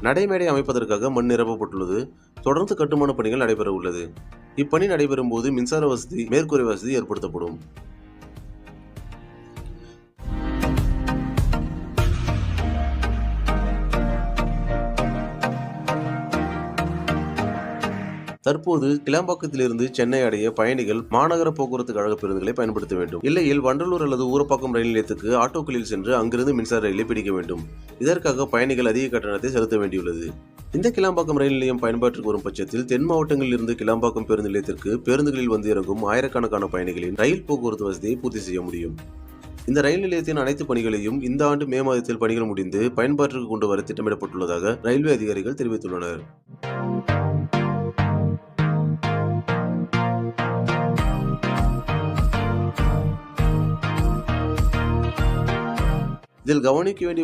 நடைமேடை அமைப்பதற்காக மண் நிரப்பப்பட்டுள்ளது. தொடர்ந்து கட்டுமான பணிகள் நடைபெற உள்ளது இப்பணி நடைபெறும் போது மின்சார வசதி மேற்கூரை வசதி ஏற்படுத்தப்படும். தற்போது கிளம்பாக்கத்திலிருந்து சென்னை அடைய பயணிகள் மாநகர போக்குவரத்து கழக பேருந்துகளை பயன்படுத்த வேண்டும். இல்லையில் வண்டலூர் அல்லது ஊரப்பாக்கம் ரயில் நிலையத்துக்கு ஆட்டோக்களில் சென்று அங்கிருந்து மின்சார ரயிலை பிடிக்க வேண்டும். இதற்காக பயணிகள் அதிக கட்டணத்தை செலுத்த வேண்டியுள்ளது. இந்த கிளாம்பாக்கம் ரயில் நிலையம் பயன்பாட்டிற்கு வரும் பட்சத்தில் தென் மாவட்டங்களில் இருந்து கிளாம்பாக்கம் பேருந்து நிலையத்திற்கு பேருந்துகளில் வந்து இறங்கும் ஆயிரக்கணக்கான பயணிகளின் ரயில் போக்குவரத்து வசதியை பூர்த்தி செய்ய முடியும். இந்த ரயில் நிலையத்தின் அனைத்து பணிகளையும் இந்த ஆண்டு மே மாதத்தில் பணிகள் முடிந்து பயன்பாட்டிற்கு கொண்டு வர திட்டமிடப்பட்டுள்ளதாக ரயில்வே அதிகாரிகள் தெரிவித்துள்ளனர். ഇതിൽ ഗവണിക്ക് വേണ്ടി